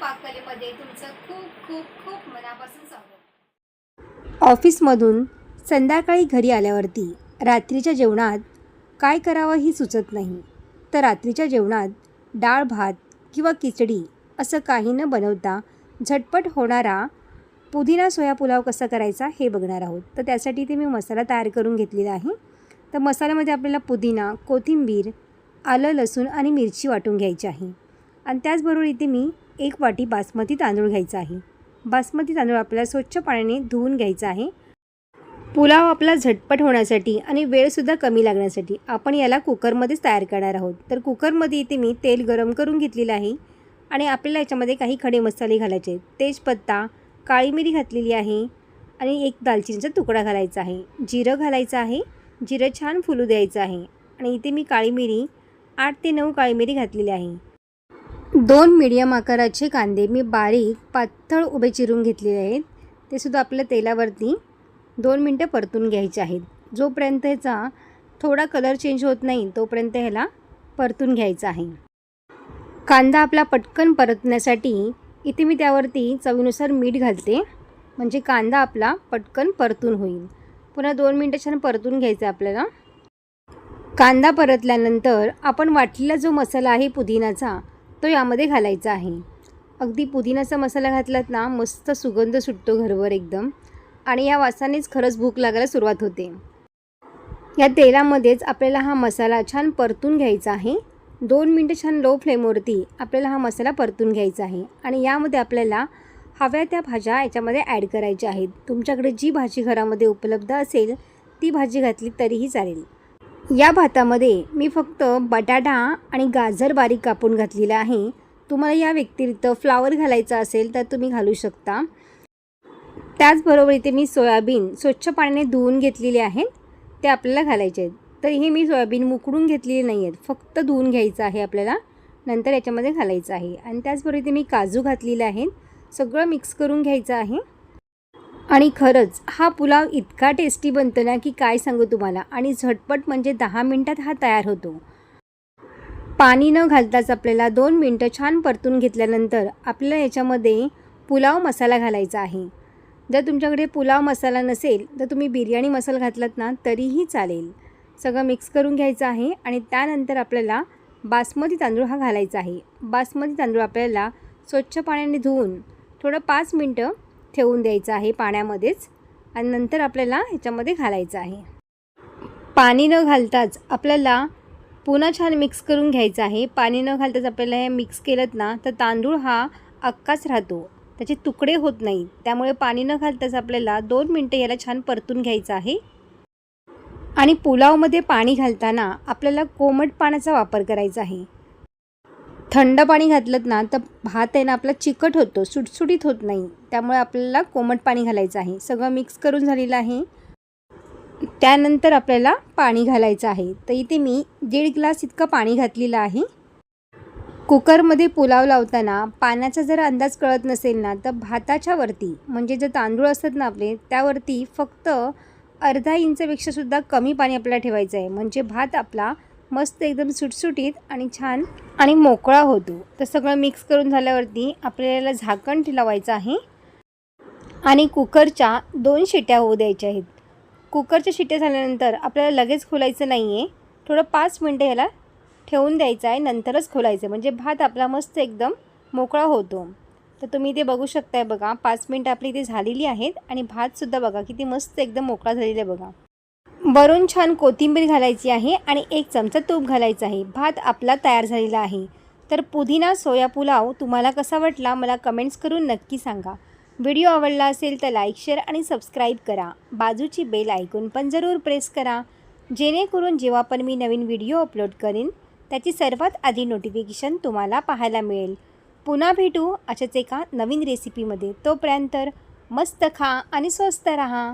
पाककलेमध्ये तुमचं खूप खूप खूप मनापासून स्वागत. ऑफिसमधून संध्याकाळी घरी आल्यावरती रात्रीच्या जेवणात काय करावं ही सुचत नाही. तर रात्रीच्या जेवणात डाळ भात किंवा खिचडी असं काही न बनवता झटपट होणारा पुदिना सोया पुलाव कसा करायचा हे बघणार आहोत. तर त्यासाठी ते मी मसाला तयार करून घेतलेला आहे. तर मसाल्यामध्ये आपल्याला पुदिना कोथिंबीर आलं लसूण आणि मिरची वाटून घ्यायची आहे. आणि त्याचबरोबर इथे मी एक वाटी बासमती तांदूळ घ्यायचा आहे. बासमती तांदूळ आपल्याला स्वच्छ पाण्याने धुवून घ्यायचा आहे. पुलाव आपला झटपट होण्यासाठी आणि वेळसुद्धा कमी लागण्यासाठी आपण याला कुकरमध्येच तयार करणार आहोत. तर कुकरमध्ये इथे मी तेल गरम करून घेतलेलं आहे आणि आपल्याला याच्यामध्ये काही खडे मसाले घालायचे तेजपत्ता काळी मिरी घातलेली आहे आणि एक दालचिनीचा तुकडा घालायचा आहे. जिरं घालायचं आहे. जिरं छान फुलू द्यायचं आहे. आणि इथे मी काळी मिरी आठ ते नऊ काळी मिरी घातलेली आहे. दोन मीडियम आकाराचे कांदे मी बारीक पातळ उभे चिरून घेतलेले आहेत. ते सुद्धा आपल्या तेलावरती दोन मिनटं परतून घ्यायचे आहेत. जोपर्यंत ह्याचा थोडा कलर चेंज होत नाही तोपर्यंत ह्याला परतून घ्यायचा आहे. कांदा आपला पटकन परतण्यासाठी इथे मी त्यावरती चवीनुसार मीठ घालते. म्हणजे कांदा आपला पटकन परतून होईल. पुन्हा दोन मिनटं छान परतून घ्यायचं आहे आपल्याला. कांदा परतल्यानंतर आपण वाटलेला जो मसाला आहे पुदिनाचा तो यामध्ये घालायचा आहे. अगदी पुदिनाचा मसाला घातलात ना मस्त सुगंध सुटतो घरवर एकदम. आणि या वासानेच खरंच भूक लागायला सुरुवात होते. या तेलामध्येच आपल्याला हा मसाला छान परतून घ्यायचा आहे. दोन मिनटं छान लो फ्लेमवरती आपल्याला हा मसाला परतून घ्यायचा आहे. आणि यामध्ये आपल्याला हव्या त्या भाज्या याच्यामध्ये ॲड करायच्या आहेत. तुमच्याकडे जी भाजी घरामध्ये उपलब्ध असेल ती भाजी घातली तरीही चालेल. या भातामध्ये मी फक्त बटाटा आणि गाजर बारीक कापून घातलेला आहे. तुम्हाला या व्यतिरिक्त फ्लावर घालायचा असेल तर तुम्ही घालू शकता. त्याचबरोबर इथे मी सोयाबीन स्वच्छ पाण्याने धुवून घेतलेले आहेत ते आपल्याला घालायचे आहेत. तर हे मी सोयाबीन मुकडून घेतलेले नाही आहेत. फक्त धुवून घ्यायचं आहे आपल्याला. नंतर याच्यामध्ये घालायचं आहे. आणि त्याचबरोबर इथे मी काजू घातलेले आहेत. सगळं मिक्स करून घ्यायचं आहे. आणि खरंच हा पुलाव इतका टेस्टी बनतो ना की काय सांगू तुम्हाला? आणि झटपट म्हणजे दहा मिनटात हा तयार होतो. पाणी न घालताच आपल्याला दोन मिनटं छान परतून घेतल्यानंतर आपल्याला याच्यामध्ये पुलाव मसाला घालायचा आहे. जर तुमच्याकडे पुलाव मसाला नसेल तर तुम्ही बिर्याणी मसाला घातलात ना तरीही चालेल. सगळं मिक्स करून घ्यायचं आहे आणि त्यानंतर आपल्याला बासमती तांदूळ हा घालायचा आहे. बासमती तांदूळ आपल्याला स्वच्छ पाण्याने धुवून थोडं पाच मिनटं ठेवून द्यायचं आहे पाण्यामध्येच आणि नंतर आपल्याला ह्याच्यामध्ये घालायचं आहे. पाणी न घालताच आपल्याला पुन्हा छान मिक्स करून घ्यायचं आहे. पाणी न घालताच आपल्याला हे मिक्स केलं ना तर तांदूळ हा अक्काच राहतो. त्याचे तुकडे होत नाही त्यामुळे पाणी न घालताच आपल्याला दोन मिनटं याला छान परतून घ्यायचं आहे. आणि पुलावमध्ये पाणी घालताना आपल्याला कोमट पाण्याचा वापर करायचा आहे. थंड पाणी घातलं ना तर भात आहे ना आपला चिकट होतो सुटसुटीत होत नाही. त्यामुळे आपल्याला कोमट पाणी घालायचं आहे. सगळं मिक्स करून झालेलं आहे. त्यानंतर आपल्याला पाणी घालायचं आहे. तर इथे मी दीड ग्लास इतकं पाणी घातलेलं आहे. कुकरमध्ये पुलाव लावताना पाण्याचा जर अंदाज कळत नसेल ना तर भाताच्या वरती म्हणजे जे तांदूळ असतात ना आपले त्यावरती फक्त अर्धा इंचपेक्षासुद्धा कमी पाणी आपल्याला ठेवायचं आहे. म्हणजे भात आपला मस्त एकदम सुटसुटीत आणि छान आणि मोकळा होतो. तर सगळं मिक्स करून झाल्यावरती आपल्याला झाकण लावायचं आहे. आणि कुकरच्या दोन शिट्या होऊ द्यायच्या आहेत. कुकरच्या शिट्या झाल्यानंतर आपल्याला लगेच खोलायचं नाही आहे थोडं पाच मिनटं ह्याला ठेवून द्यायचं आहे. नंतरच खोलायचं म्हणजे भात आपला मस्त एकदम मोकळा होतो. तर तुम्ही ते बघू शकताय बघा. पाच मिनटं आपली इथे झालेली आहेत. आणि भातसुद्धा बघा किती मस्त एकदम मोकळा झालेला आहे बघा. वरून छान कोथिंबीर घालायची आहे आणि एक चमचा तूप घालायचं आहे. भात आपला तयार झालेला आहे. तर पुदिना सोया पुलाव तुम्हाला कसा वाटला मला कमेंट्स करून नक्की सांगा. व्हिडिओ आवडला असेल तर लाईक शेअर आणि सबस्क्राईब करा. बाजूची बेल ऐकून पण जरूर प्रेस करा. जेणेकरून जेव्हा पण मी नवीन व्हिडिओ अपलोड करीन त्याची सर्वात आधी नोटिफिकेशन तुम्हाला पाहायला मिळेल. पुन्हा भेटू अशाच एका नवीन रेसिपीमध्ये. तोपर्यंत मस्त खा आणि स्वस्त रहा.